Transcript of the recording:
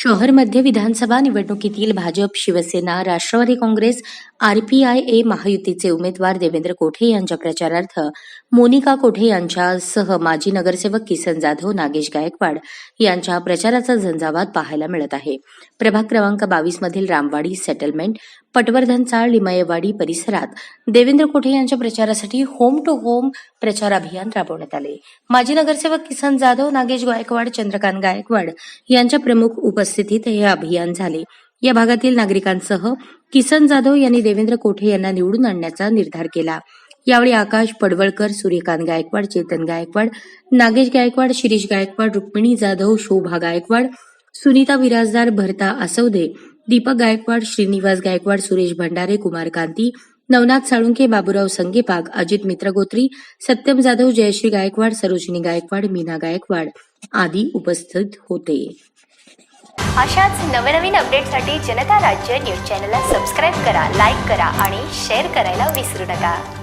शहर मध्य विधानसभा निवडणुकीतील Bhajap Shivsena Rashtrawadi Congress RPI A महायुतीचे उमेदवार देवेंद्र कोठे यांच्या प्रचारार्थ मोनिका कोठे यांच्यासह माजी नगरसेवक किसन जाधव नागेश गायकवाड यांच्या प्रचाराचा झंझावात पाहायला मिळत आहे. प्रभाग क्रमांक बावीस मधील रामवाडी सेटलमेंट पटवर्धन चाळ लिमयेवाडी परिसरात देवेंद्र कोठे यांच्या प्रचारासाठी होम टू होम प्रचार अभियान राबवण्यात आले. माजी नगरसेवक किसन जाधव नागेश गायकवाड चंद्रकांत गायकवाड यांच्या प्रमुख उपस्थितीत हे अभियान झाले. या भागातील नागरिकांसह किसन जाधव यांनी देवेंद्र कोठे यांना निवडून आणण्याचा निर्धार केला. यावेळी आकाश पडवळकर सूर्यकांत गायकवाड चेतन गायकवाड नागेश गायकवाड शिरीष गायकवाड रुक्मिणी जाधव शोभा गायकवाड सुनीता विराजदार भरता आसवदे दीपक गायकवाड श्रीनिवास गायकवाड सुरेश भंडारे कुमार कांती नवनाथ साळुंके बाबूराव संगेपाग अजित मित्रगोत्री सत्यम जाधव जयश्री गायकवाड सरोजिनी गायकवाड मीना गायकवाड आदी उपस्थित होते. अशाच नवनवीन अपडेटसाठी जनता राज्य न्यूज चॅनलला सबस्क्राईब करा लाईक करा आणि शेअर करायला विसरू नका.